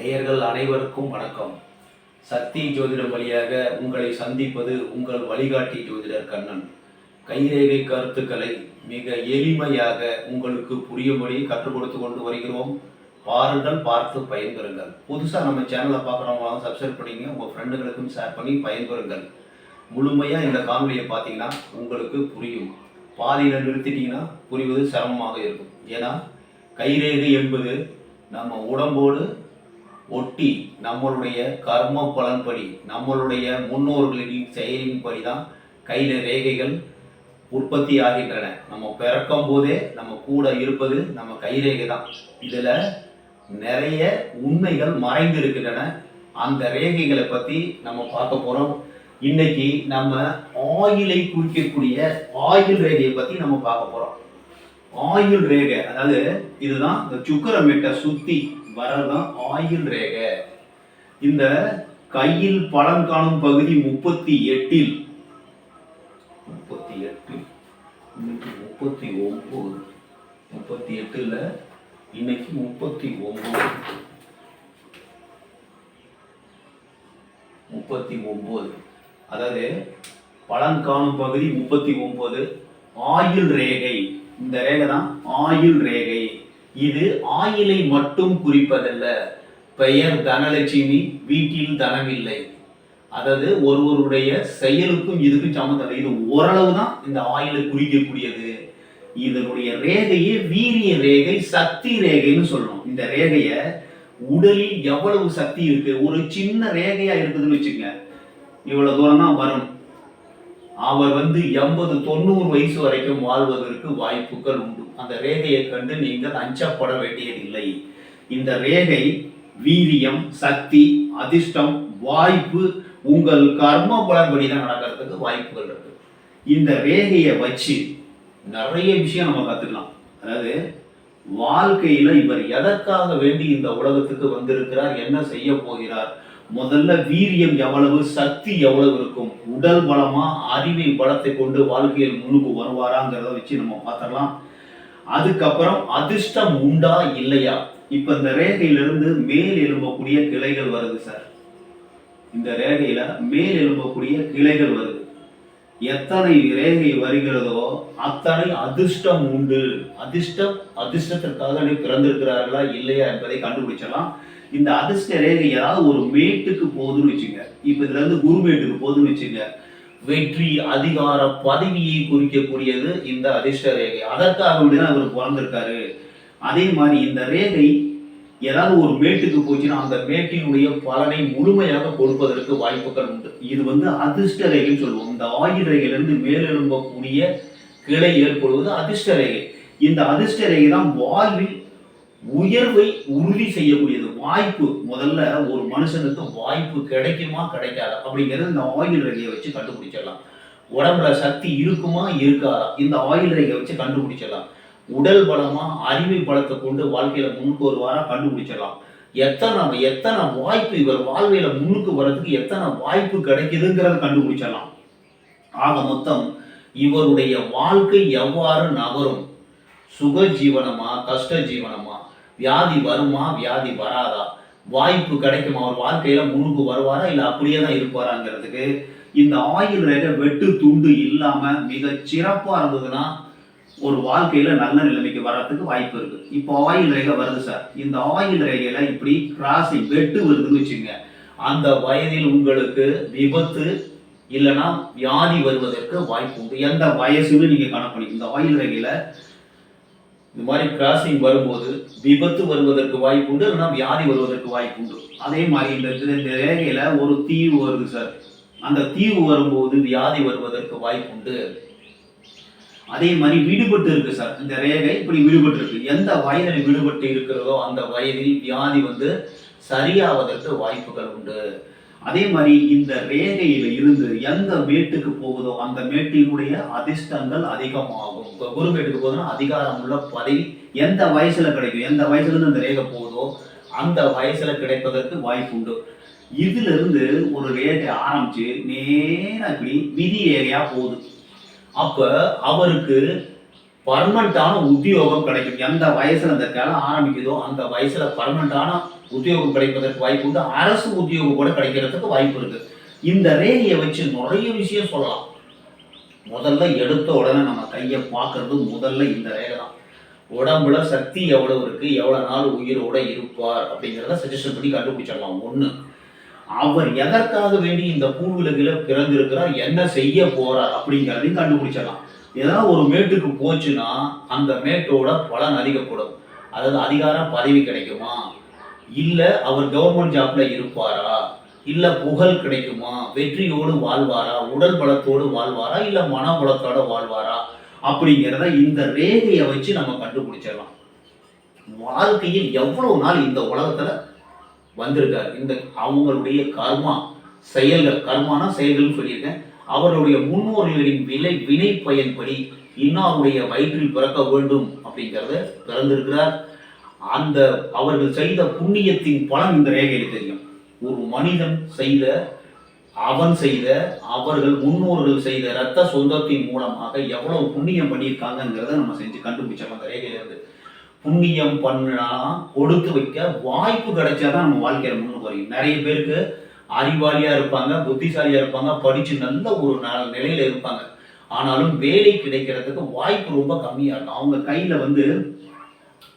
நேயர்கள் அனைவருக்கும் வணக்கம். சக்தி ஜோதிடம் வழியாக உங்களை சந்திப்பது உங்கள் வழிகாட்டி ஜோதிடர் கண்ணன். கைரேகை கருத்துக்களை மிக எளிமையாக உங்களுக்கு புரியும்படி கற்றுக் கொடுத்து கொண்டு வருகிறோம். பாருங்கள் பார்த்து பயன்பெறுங்கள். புதுசாக நம்ம சேனலை பார்க்குறவங்களாம் சப்ஸ்கிரைப் பண்ணிங்க உங்கள் ஃப்ரெண்டுகளுக்கும் ஷேர் பண்ணி பயன்பெறுங்கள். முழுமையாக இந்த காணொலியை பார்த்தீங்கன்னா உங்களுக்கு புரியும். பாதியில் நிறுத்திட்டீங்கன்னா புரிவது சிரமமாக இருக்கும். ஏன்னா கைரேகை என்பது நம்ம உடம்போடு ஒட்டி நம்மளுடைய கர்ம பலன்படி நம்மளுடைய முன்னோர்களின் செயலின்படி தான் கையில் ரேகைகள் உற்பத்தி ஆகின்றன. நம்ம பிறக்கும் போதே நம்ம கூட இருப்பது நம்ம கைரேகை தான் இதில் நிறைய உண்மைகள் மறைந்து இருக்கின்றன அந்த ரேகைகளை பற்றி நம்ம பார்க்க போகிறோம் இன்னைக்கு நம்ம ஆயிலை குறிக்கக்கூடிய ஆயில் ரேகையை பற்றி நம்ம பார்க்க போகிறோம் ஆயில் ரேகை அதாவது இதுதான் இந்த சுக்கரமிட்ட சுத்தி வரதான் ஆயுள் ரேகை. இந்த கையில் பலன் காணும் பகுதி முப்பத்தி எட்டில். முப்பத்தி எட்டு இன்னைக்கு முப்பத்தி ஒன்பது முப்பத்தி எட்டுல இன்னைக்கு முப்பத்தி ஒன்பது முப்பத்தி ஒன்பது அதாவது பலன் காணும் பகுதி முப்பத்தி ஒன்பது ஆயுள் ரேகை. இந்த ரேகை தான் ஆயுள் ரேகை. இது ஆயிலை மட்டும் குறிப்பதல்ல. பெயர் தனலட்சுமி வீட்டில் தனமில்லை. அதாவது ஒருவருடைய செயலுக்கும் இதுக்கும் சம்மந்தம் இல்லை. இது ஓரளவு தான் இந்த ஆயிலை குறிக்கக்கூடியது. இதனுடைய ரேகையே வீரிய ரேகை சக்தி ரேகைன்னு சொல்லணும் இந்த ரேகைய உடலில் எவ்வளவு சக்தி இருக்கு? ஒரு சின்ன ரேகையா இருக்குதுன்னு வச்சுங்க இவ்வளவு தூரம் தான் வரும். அவர் வந்து எண்பது தொண்ணூறு வயசு வரைக்கும் வாழ்வதற்கு வாய்ப்புகள் உண்டு. அந்த ரேகையை கண்டு நீங்கள் அஞ்சப்பட வேண்டியதில்லை இந்த ரேகை வீரியம் சக்தி அதிர்ஷ்டம் வாய்ப்பு உங்கள் கர்ம பலன்படி தான் நடக்கிறதுக்கு வாய்ப்புகள் இருக்கு. இந்த ரேகையை வச்சு நிறைய விஷயம் நம்ம கத்துக்கலாம். அதாவது வாழ்க்கையில இவர் எதற்காக வேண்டி இந்த உலகத்துக்கு வந்திருக்கிறார் என்ன செய்ய போகிறார் முதல்ல வீரியம் எவ்வளவு சக்தி எவ்வளவு இருக்கும் உடல் பலமா அறிவை பலத்தை கொண்டு வாழ்க்கையில் முன்னுக்கு வருவாராங்கிறத வச்சு நம்ம பார்த்துடலாம். அதுக்கப்புறம் அதிர்ஷ்டம் உண்டா இல்லையா? இப்ப இந்த ரேகையிலிருந்து மேல் எழும்பக்கூடிய கிளைகள் வருது சார். இந்த ரேகையில மேல் எழும்பக்கூடிய கிளைகள் வருது. எத்தனை ரேகை வருகிறதோ அத்தனை அதிர்ஷ்டம் உண்டு. அதிர்ஷ்டம் அதிர்ஷ்டத்திற்காக நீ பிறந்திருக்கிறார்களா இல்லையா என்பதை கண்டுபிடிச்சலாம் இந்த அதிர்ஷ்ட ரேகை ஏதாவது ஒரு மேட்டுக்கு போகுதுன்னு வச்சுங்க. இப்போ இதுல இருந்து குரு மேட்டுக்கு போகுதுன்னு வச்சுங்க. வெற்றி அதிகார பதவியை குறிக்கக்கூடியது இந்த அதிர்ஷ்ட ரேகை. அதற்காக தான் அவர் பிறந்திருக்காரு. அதே மாதிரி இந்த ரேகை ஏதாவது ஒரு மேட்டுக்கு போச்சுன்னா அந்த மேட்டினுடைய பலனை முழுமையாக கொடுப்பதற்கு வாய்ப்புகள் உண்டு. இது வந்து அதிர்ஷ்ட ரேகைன்னு சொல்லுவோம். இந்த ஆயுள் ரேகையிலிருந்து மேலெழும்பக்கூடிய கிளை ஏற்படுவது அதிர்ஷ்ட ரேகை. இந்த அதிர்ஷ்ட ரேகை தான் வாழ்வில் உயர்வை உறுதி செய்யக்கூடியது வாய்ப்பு. முதல்ல ஒரு மனுஷனுக்கு வாய்ப்பு கிடைக்குமா கிடைக்காதா? அப்படிங்கிறது இந்த ஆயில் ரேகையை வச்சு கண்டுபிடிச்சிடலாம். உடம்புல சக்தி இருக்குமா இருக்காதா? இந்த ஆயில் ரேகையை வச்சு கண்டுபிடிச்சிடலாம். உடல் பலமா அறிவை பலத்தை கொண்டு வாழ்க்கையில முன்னுக்கு வருவாரா? கண்டுபிடிச்சிடலாம். எத்தனை எத்தனை வாய்ப்பு இவர் வாழ்வையில முன்னுக்கு வர்றதுக்கு எத்தனை வாய்ப்பு கிடைக்குதுங்கிறத கண்டுபிடிச்சிடலாம். ஆக மொத்தம் இவருடைய வாழ்க்கை எவ்வாறு நகரும்? சுக ஜீவனமா கஷ்ட ஜீவனமா வியாதி வருமா? வியாதி வராதா? வாய்ப்பு கிடைக்குமா? அவர் வாழ்க்கையில முன்னுக்கு வருவாரா? இல்ல அப்படியே தான் இருப்பாராங்கிறதுக்கு இந்த ஆயில் ரேகை வெட்டு துண்டு இல்லாம மிக சிறப்பா இருந்ததுன்னா ஒரு வாழ்க்கையில நல்ல நிலைமைக்கு வர்றதுக்கு வாய்ப்பு இருக்கு. இப்போ ஆயில் ரேகை வருது சார். இந்த ஆயில் ரேகையில இப்படி கிராசிங் வெட்டு வருதுன்னு வச்சுங்க அந்த வயதில் உங்களுக்கு விபத்து இல்லைன்னா வியாதி வருவதற்கு வாய்ப்பு உண்டு. எந்த வயசுன்னு நீங்க கணக்கு இந்த ஆயில் ரேகையில இந்த மாதிரி கிராசிங் வரும்போது விபத்து வருவதற்கு வாய்ப்பு உண்டு இல்லைன்னா வியாதி வருவதற்கு வாய்ப்பு உண்டு. அதே மாதிரி இந்த இந்த- ரேகையில ஒரு தீவு வருது சார் அந்த தீவு வரும்போது வியாதி வருவதற்கு வாய்ப்பு உண்டு. அதே மாதிரி விடுபட்டு இருக்கு சார் இந்த ரேகை இப்படி விடுபட்டு இருக்கு. எந்த வயதில் விடுபட்டு இருக்கிறதோ அந்த வயதில் வியாதி வந்து சரியாவதற்கு வாய்ப்புகள் உண்டு. அதே மாதிரி இந்த ரேகையில இருந்து எந்த மேட்டுக்கு போகுதோ அந்த மேட்டினுடைய அதிர்ஷ்டங்கள் அதிகமாகும். இப்போ குரு மேட்டுக்கு போகுதுன்னா அதிகாரம் உள்ள பதவி எந்த வயசுல கிடைக்கும்? எந்த வயசுல இருந்து அந்த ரேகை போகுதோ அந்த வயசுல கிடைப்பதற்கு வாய்ப்பு உண்டு. இதுல இருந்து ஒரு ரேகை ஆரம்பிச்சு நேரா இப்படி விதி ஏரியா போகுது. அப்ப அவருக்கு பர்மனண்டான உத்தியோகம் கிடைக்கும். எந்த வயசுல அந்த காலம் ஆரம்பிக்குதோ அந்த வயசுல பர்மனண்டான உத்தியோகம் கிடைப்பதற்கு வாய்ப்பு உண்டு. அரசு உத்தியோகம் கூட கிடைக்கிறதுக்கு வாய்ப்பு இருக்கு. இந்த ரேகையை வச்சு நிறைய விஷயம் சொல்லலாம். முதல்ல எடுத்த உடனே நம்ம கையை பார்க்கறது முதல்ல இந்த ரேகை தான். உடம்புல சக்தி எவ்வளவு இருக்கு? எவ்வளவு நாள் உயிரோட இருப்பார் அப்படிங்கிறத சஜஷன் பண்ணி கண்டுபிடிச்சிடலாம். ஒண்ணு அவர் எதற்காக வேண்டி இந்த பூவுலகில பிறந்திருக்கிறார்? என்ன செய்ய போறார்? அப்படிங்கிறதையும் கண்டுபிடிச்சிடலாம். ஏதாவது ஒரு மேட்டுக்கு போச்சுன்னா அந்த மேட்டோட பலன் அதிகப்படும். அதாவது அதிகார பதவி கிடைக்குமா? இல்லை அவர் கவர்மெண்ட் ஜாப்ல இருப்பாரா? இல்லை புகழ் கிடைக்குமா? வெற்றியோடு வாழ்வாரா? உடல் பலத்தோடு வாழ்வாரா? இல்லை மன பலத்தோட வாழ்வாரா? அப்படிங்கிறத இந்த ரேகையை வச்சு நம்ம கண்டுபிடிச்சிடலாம். வாழ்க்கையில் எவ்வளவு நாள் இந்த உலகத்துல வந்திருக்காரு? இந்த அவங்களுடைய கர்மா செயல்கள் கர்மானா செயல்கள்னு சொல்லியிருக்கேன். அவருடைய முன்னோர்களின் விலை வினை பயன்படி இன்னாருடைய வயிற்றில் பிறக்க வேண்டும் அப்படிங்கிறத பிறந்திருக்கிறார். அந்த அவர்கள் செய்த புண்ணியத்தின் பலன் இந்த ரேகையில் தெரியும். ஒரு மனிதன் செய்த அவன் செய்த அவர்கள் முன்னோர்கள் செய்த இரத்த சொந்தத்தின் மூலமாக எவ்வளவு புண்ணியம் பண்ணியிருக்காங்கங்கிறத நம்ம செஞ்சு கண்டுபிடிச்சோம் அந்த ரேகையிலிருந்து புண்ணியம் பண்ணா கொடுத்து வைக்க வாய்ப்பு கிடைச்சாதான் நம்ம வாழ்க்கையில முன்னுக்கு வரையும் நிறைய பேருக்கு அறிவாளியா இருப்பாங்க புத்திசாலியா இருப்பாங்க படிச்சு நல்ல ஒரு ந- நிலையில இருப்பாங்க. ஆனாலும் வேலை கிடைக்கிறதுக்கு வாய்ப்பு ரொம்ப கம்மியா இருக்கும். அவங்க கையில வந்து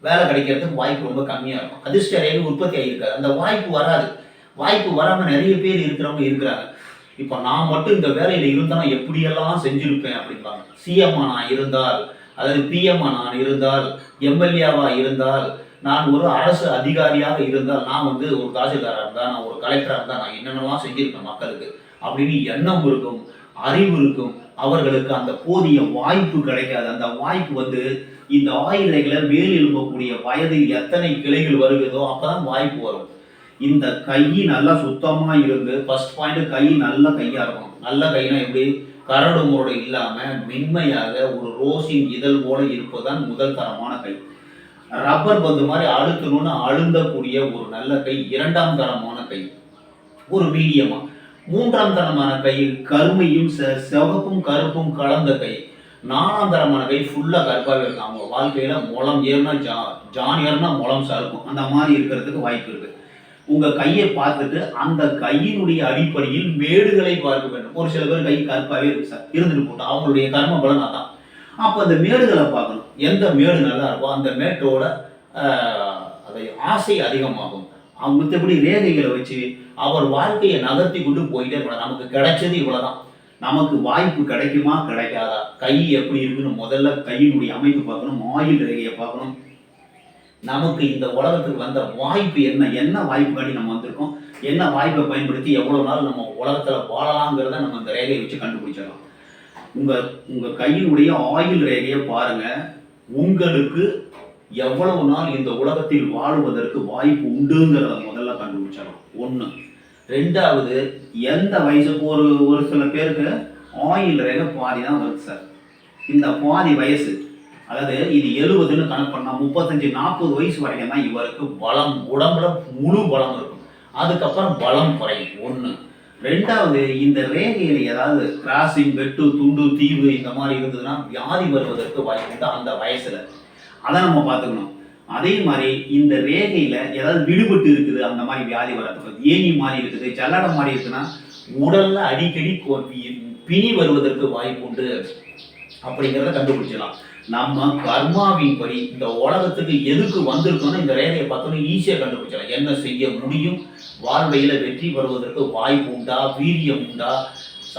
வேலை கிடைக்கிறதுக்கு வாய்ப்பு ரொம்ப கம்மியா இருக்கும். அதிர்ஷ்ட ரயில் உற்பத்தி ஆகியிருக்காது அந்த வாய்ப்பு வராது. வாய்ப்பு வராம நிறைய பேர் இருக்கிறவங்க இருக்கிறாங்க. இப்போ நான் மட்டும் இந்த வேலையில இருந்தா எப்படியெல்லாம் செஞ்சிருப்பேன் அப்படின்பாங்க சிஎம்ஆ நான் இருந்தால் அதாவது பிஎம்ஆ நான் இருந்தால் எம்எல்ஏவா இருந்தால் நான் ஒரு அரசு அதிகாரியாக இருந்தால் நான் வந்து ஒரு தாசில்தாராக இருந்தால் நான் ஒரு கலெக்டராக இருந்தால் நான் என்னென்னலாம் செஞ்சிருக்கேன் மக்களுக்கு. அப்படின்னு எண்ணம் இருக்கும் அறிவு இருக்கும். அவர்களுக்கு அந்த போதிய வாய்ப்பு கிடைக்காது. அந்த வாய்ப்பு வந்து இந்த ஆயுதைகளை மேல் எழுப்பக்கூடிய வயதில் எத்தனை கிளைகள் வருகிறதோ அப்பதான் வாய்ப்பு வரும். இந்த கை நல்லா சுத்தமா இருந்து ஃபர்ஸ்ட் பாயிண்ட் கை நல்ல கையா இருக்கும் நல்ல கைனா எப்படி? கரடு முரடு இல்லாம மென்மையாக ஒரு ரோஸின் இதழ் போல இருப்பதுதான் முதல் தரமான கை. ரப்பர் பந்து மாதிரி அழுத்தணும்னு அழுந்தக்கூடிய ஒரு நல்ல கை இரண்டாம் தரமான கை. ஒரு மீடியமா. மூன்றாம் தரமான கை கருமையும் சிவப்பும் கருப்பும் கலந்த கை. நாலாம் தரமான கை ஃபுல்லா கருப்பாகவே இருக்கும். அவங்க வாழ்க்கையில முளம் ஏறினா ஜா ஜான் ஏறினா முளம் சறுக்கும். அந்த மாதிரி இருக்கிறதுக்கு வாய்ப்பு இருக்கு. உங்க கையை பார்த்துட்டு அந்த கையினுடைய அடிப்படையில் மேடுகளை பார்க்க வேண்டும். ஒரு சில பேர் கை கருப்பாகவே இருக்கு சார். இருந்துட்டு போட்டோம் அவங்களுடைய கர்ம பலன் அதான். அப்ப அந்த மேடுகளை பார்க்கணும். எந்த மேடு நல்லா இருக்கோ அந்த மேட்டோட அதை ஆசை அதிகமாகும். அவங்க மத்தபடி ரேகைகளை வச்சு அவர் வாழ்க்கையை நகர்த்தி கொண்டு போயிட்டே இருக்கலாம் நமக்கு கிடைச்சது இவ்வளோதான் நமக்கு வாய்ப்பு கிடைக்குமா கிடைக்காதா? கை எப்படி இருக்குன்னு முதல்ல கையினுடைய அமைப்பு பார்க்கணும் ஆயுள் ரேகையை பார்க்கணும். நமக்கு இந்த உலகத்துக்கு வந்த வாய்ப்பு என்ன? என்ன வாய்ப்புக்காண்டி நம்ம வந்திருக்கோம்? என்ன வாய்ப்பை பயன்படுத்தி எவ்வளோ நாள் நம்ம உலகத்தில் வாழலாங்கிறத நம்ம இந்த ரேகையை வச்சு கண்டுபிடிச்சிடலாம். உங்கள் உங்கள் கையினுடைய ஆயுள் ரேகையை பாருங்கள் உங்களுக்கு எவ்வளவு நாள் இந்த உலகத்தில் வாழ்வதற்கு வாய்ப்பு உண்டுங்கிறத முதல்ல கண்டுபிடிச்சிடலாம் ஒன்று ரெண்டாவது எந்த வயசுக்கு ஒரு ஒரு சில பேருக்கு ஆயில் ரேகை பாதி தான் வருது சார் இந்த பாதி வயசு அதாவது இது எழுபதுன்னு கணக்கு பண்ணால் முப்பத்தஞ்சு நாற்பது வயசு வரைக்கும் தான் இவருக்கு பலம் உடம்புல முழு பலம் இருக்கும். அதுக்கப்புறம் பலம் குறையும். ஒன்று ரெண்டாவது இந்த ரேகையில ஏதாவது கிராசிங் வெட்டு துண்டு தீவு இந்த மாதிரி இருந்ததுன்னா வியாதி வருவதற்கு வாய்ப்பு அந்த வயசுல. அதை நம்ம பார்த்துக்கணும். அதே மாதிரி இந்த ரேகையில ஏதாவது விடுபட்டு இருக்குது அந்த மாதிரி வியாதி வர்றதுக்கு ஏணி மாதிரி இருக்குது ஜல்லடம் மாதிரி இருக்குன்னா உடல்ல அடிக்கடி பிணி வருவதற்கு வாய்ப்பு உண்டு. அப்படிங்கிறத கண்டுபிடிச்சலாம் நம்ம கர்மாவின் படி இந்த உலகத்துக்கு எதுக்கு வந்திருக்கோம்னு இந்த ரேகையை பார்த்தோன்னா ஈஸியாக கண்டுபிடிச்சலாம் என்ன செய்ய முடியும்? வாழ்வையில் வெற்றி பெறுவதற்கு வாய்ப்பு உண்டா? வீரியம் உண்டா?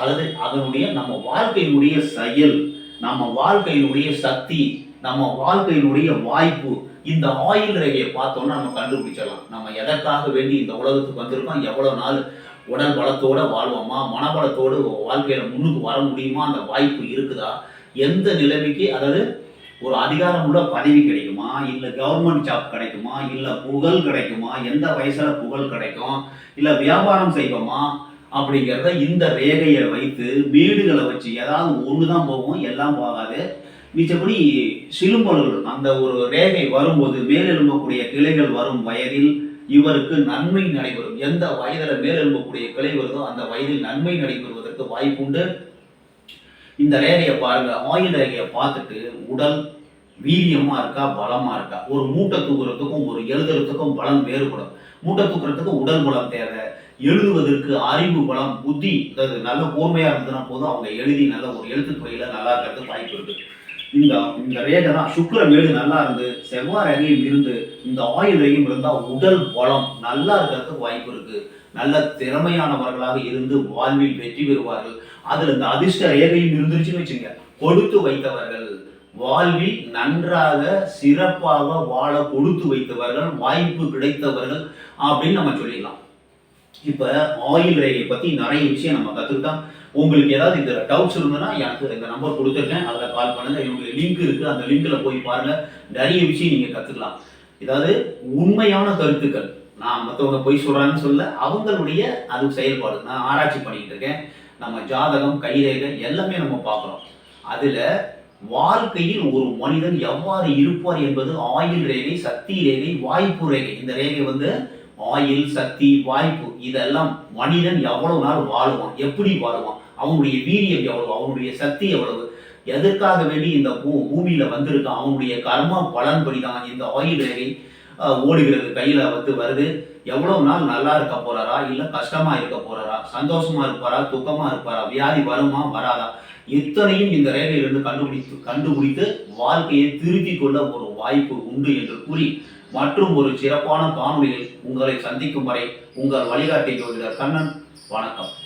அல்லது அதனுடைய நம்ம வாழ்க்கையினுடைய செயல் நம்ம வாழ்க்கையினுடைய சக்தி நம்ம வாழ்க்கையினுடைய வாய்ப்பு இந்த ஆயில் ரேகையை பார்த்தோம்னா நம்ம கண்டுபிடிச்சிடலாம். நம்ம எதற்காக வேண்டி இந்த உலகத்துக்கு வந்திருக்கோம்? எவ்வளோ நாள் உடல் பலத்தோடு வாழ்வோமா? மனபலத்தோடு வாழ்க்கையில் முன்னுக்கு வர முடியுமா? அந்த வாய்ப்பு இருக்குதா? எந்த நிலைமைக்கு அதாவது ஒரு அதிகாரமுள்ள பதவி கிடைக்குமா? இல்லை கவர்மெண்ட் ஜாப் கிடைக்குமா? இல்லை புகழ் கிடைக்குமா? எந்த வயசில் புகழ் கிடைக்கும்? இல்லை வியாபாரம் செய்வோமா? அப்படிங்கிறத இந்த ரேகையை வைத்து வீடுகளை வச்சு ஏதாவது ஒன்று தான் போகும் எல்லாம் போகாது. மிச்சபடி சிலும்பல்கள் அந்த ஒரு ரேகை வரும்போது மேலெழும்பக்கூடிய கிளைகள் வரும் வயதில் இவருக்கு நன்மை நடைபெறும். எந்த வயதில் மேலெழும்பக்கூடிய கிளை வருதோ அந்த வயதில் நன்மை நடைபெறுவதற்கு வாய்ப்புண்டு. இந்த ரேகையை பாருங்க ஆயுள் ரேகையை பார்த்துட்டு உடல் வீரியமா இருக்கா பலமா இருக்கா? ஒரு மூட்டை தூக்குறதுக்கும் ஒரு எழுதுறதுக்கும் பலம் வேறுபடும். மூட்டை தூக்குறதுக்கு உடல் பலம் தேவை எழுதுவதற்கு அறிவு பலம் புத்தி அதாவது நல்ல கூர்மையா இருந்ததுன்னா போதும் அவங்க எழுதி நல்ல ஒரு எழுத்துத்துறையில நல்லா இருக்கிறதுக்கு வாய்ப்பு இருக்கு. இந்த இந்த ரேகை தான் சுக்கிர மேடு நல்லா இருந்து செவ்வாய் ரேகையும் இருந்து இந்த ஆயுள் ரேகையும் இருந்தால் உடல் பலம் நல்லா இருக்கிறதுக்கு வாய்ப்பு இருக்கு. நல்ல திறமையானவர்களாக இருந்து வாழ்வில் வெற்றி பெறுவார்கள். அதுல இந்த அதிர்ஷ்ட ரேகையும் இருந்துருச்சுன்னு வச்சுங்க கொடுத்து வைத்தவர்கள் வாழ்வில் நன்றாக சிறப்பாக வாழ கொடுத்து வைத்தவர்கள் வாய்ப்பு கிடைத்தவர்கள் அப்படின்னு நம்ம சொல்லிடலாம். இப்போ ஆயில் ரேகை பற்றி நிறைய விஷயம் நம்ம கற்றுக்கிட்டோம் உங்களுக்கு ஏதாவது இந்த டவுட்ஸ் இருந்ததுன்னா எனக்கு இந்த நம்பர் கொடுத்துருக்கேன். அதில் கால் பண்ணுங்கள் என்னுடைய லிங்க் இருக்குது அந்த லிங்கில் போய் பாருங்கள் நிறைய விஷயம் நீங்கள் கற்றுக்கலாம் இதாவது உண்மையான கருத்துக்கள். நான் மற்றவங்க பொய் சொல்கிறாங்கன்னு சொல்ல அவங்களுடைய அது செயல்பாடு. நான் ஆராய்ச்சி பண்ணிக்கிட்டு இருக்கேன். நம்ம ஜாதகம் கைரேகை எல்லாமே நம்ம பார்க்குறோம். அதில் வாழ்க்கையில் ஒரு மனிதன் எவ்வாறு இருப்பார் என்பது ஆயில் ரேகை சக்தி ரேகை வாய்ப்பு ரேகை. இந்த ரேகை வந்து ஆயில் சக்தி வாய்ப்பு இதெல்லாம் மனிதன் எவ்வளவு நாள் வாழுவான் எப்படி வாழுவான் அவனுடைய வீரியம் எவ்வளவு அவனுடைய சக்தி எவ்வளவு எதற்காக வேண்டி இந்த பூ பூமியில வந்திருக்கான் அவனுடைய கர்மா பலன்படி தான் இந்த ஆயுள் ரேகை ஓடுகிறது கையில் வந்து வருது. எவ்வளவு நாள் நல்லா இருக்க போறாரா? இல்லை கஷ்டமா இருக்க போறாரா? சந்தோஷமா இருப்பாரா? துக்கமா இருப்பாரா? வியாதி வருமா? வராதா? இத்தனையும் இந்த ரேகையிலிருந்து கண்டுபிடித்து கண்டுபிடித்து வாழ்க்கையை திருத்திக் கொள்ள ஒரு வாய்ப்பு உண்டு என்று கூறி மற்றும் ஒரு சிறப்பான காணொலியில் உங்களை சந்திக்கும் வரை உங்கள் வழிகாட்டி ஜோதிடர் கண்ணன். வணக்கம்.